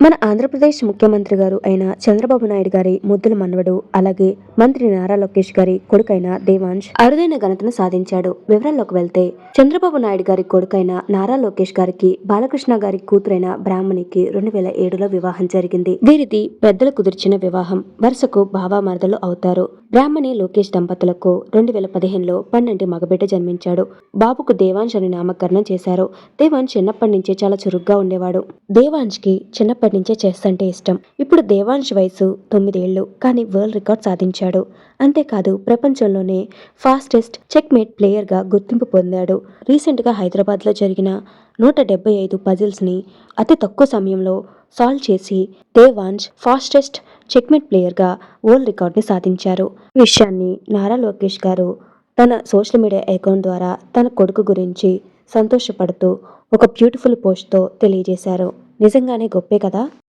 మన ఆంధ్రప్రదేశ్ ముఖ్యమంత్రి గారు అయిన చంద్రబాబు నాయుడు గారి ముద్దుల మనవడు అలాగే మంత్రి నారా లోకేష్ గారి కొడుకైన దేవాంశ్ అరుదైన ఘనతను సాధించాడు. వివరాల్లోకి వెళ్తే చంద్రబాబు నాయుడు గారి కొడుకైన నారా లోకేష్ గారికి బాలకృష్ణ గారి కూతురైన బ్రాహ్మణికి రెండు వేల ఏడులో వివాహం జరిగింది. వీరిది పెద్దలు కుదిర్చిన వివాహం. వరుసకు బావా మరదలు అవుతారు. బ్రాహ్మణి లోకేష్ దంపతులకు రెండు వేల పదిహేనులో పన్నెండు మగబిడ్డ జన్మించాడు. బాబుకు దేవాంశ్ అని నామకరణం చేశారు. దేవాంశ్ చిన్నప్పటి నుంచే చాలా చురుగ్గా ఉండేవాడు. దేవాంశ్కి చిన్నప్పటి నుంచే చెస్ అంటే ఇష్టం. ఇప్పుడు దేవాంశ్ వయసు తొమ్మిదేళ్ళు కానీ వరల్డ్ రికార్డ్ సాధించాడు. అంతేకాదు ప్రపంచంలోనే ఫాస్టెస్ట్ చెక్ మేట్ ప్లేయర్గా గుర్తింపు పొందాడు. రీసెంట్గా హైదరాబాద్లో జరిగిన నూట డెబ్బై ఐదు పజిల్స్ని అతి తక్కువ సమయంలో సాల్వ్ చేసి దేవాంశ్ ఫాస్టెస్ట్ చెక్మెట్ ప్లేయర్గా వరల్డ్ రికార్డ్ని సాధించారు. ఈ విషయాన్ని నారా లోకేష్ గారు తన సోషల్ మీడియా అకౌంట్ ద్వారా తన కొడుకు గురించి సంతోషపడుతూ ఒక బ్యూటిఫుల్ పోస్ట్తో తెలియజేశారు. నిజంగానే గొప్పే కదా?